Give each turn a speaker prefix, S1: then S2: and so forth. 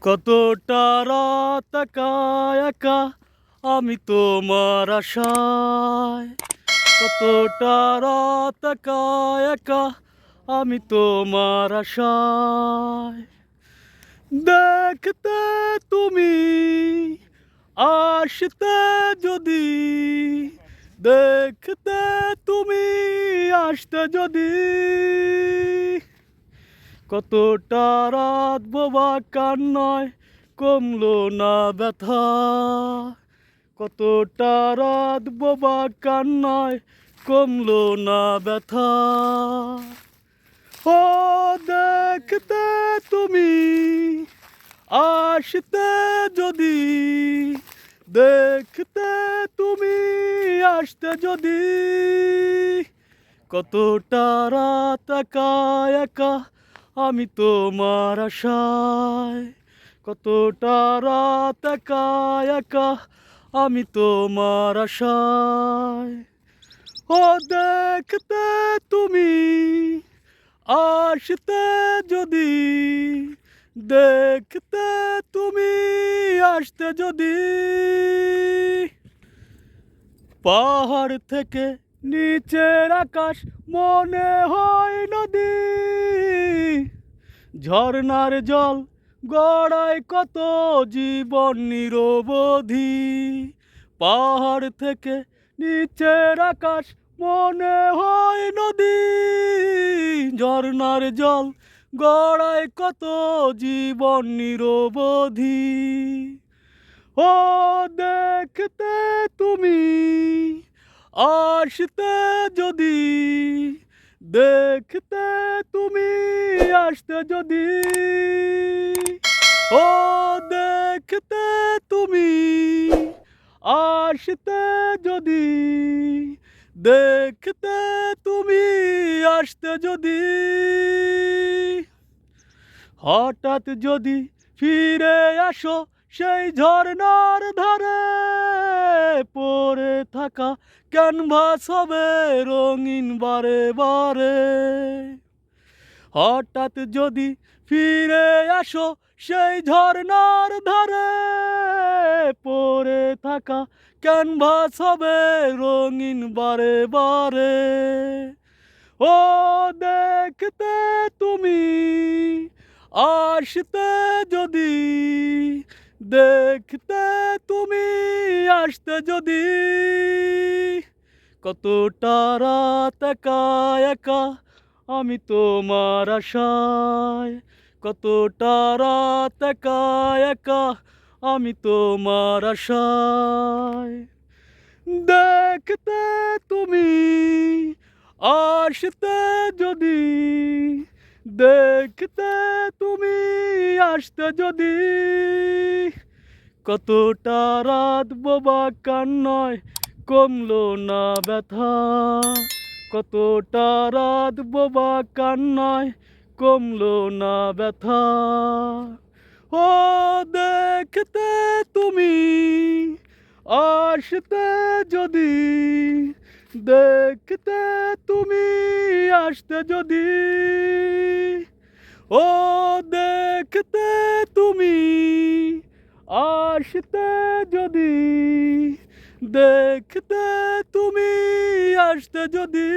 S1: কতটা রাত একা আমি তোমার আশায়। কতটা রাত একা আমি তোমার আশায়। দেখতে তুমি, আসতে যদি, দেখতে তুমি, আসতে যদি। কতটা রাত বোবা কান্নায় কমলো না ব্যথা। কতটা রাত বোবা কান্নায় কমলো না ব্যথা। ও দেখতে তুমি, আসতে যদি, দেখতে তুমি, আসতে যদি। কতটা রাত একা একা আমি তোমার আশায় কতটা রাত একা একা, আমি তোমার আশায়। ও দেখতে তুমি, আসতে যদি, দেখতে তুমি, আসতে যদি। পাহাড় থেকে নিচের আকাশ মনে হয় নদী ঝর্ণার জল গড়ায় কত জীবন নিরবধি। পাহাড় থেকে নিচের আকাশ মনে হয় নদী। ঝর্ণার জল গড়ায় কত জীবন নিরবধি। ও দেখতে তুমি, আসতে যদি দেখতে তুমি আসতে যদি ও দেখতে তুমি আসতে যদি, দেখতে তুমি আসতে যদি, হঠাৎ যদি ফিরে আসো সেই ঝর্ণার ধারে, পড়ে থাকা ক্যানভাস হবে রঙিন বারে বারে। হঠাৎ যদি ফিরে আসো, সেই ঝর্ণার ধারে পড়ে থাকা ক্যানভাস হবে রঙিন বারে বারে। ও দেখতে তুমি, আসতে যদি, দেখতে তুমি, আসতে যদি, কতটা রাত একা একা আমি তোমার আশায় কতটা রাত একা একা, আমি তোমার আশায়। দেখতে তুমি, আসতে যদি, দেখতে তুমি, আসতে যদি। কতটা রাত বোবা কান্নায় কমলো না ব্যথা। কতটা রাত বোবা কান্নায় কমলো না ব্যথা। ও দেখতে তুমি, আসতে যদি, দেখতে তুমি, আসতে যদি। ও দেখতে তুমি, আসতে যদি, দেখতে তুমি। আসতে যদি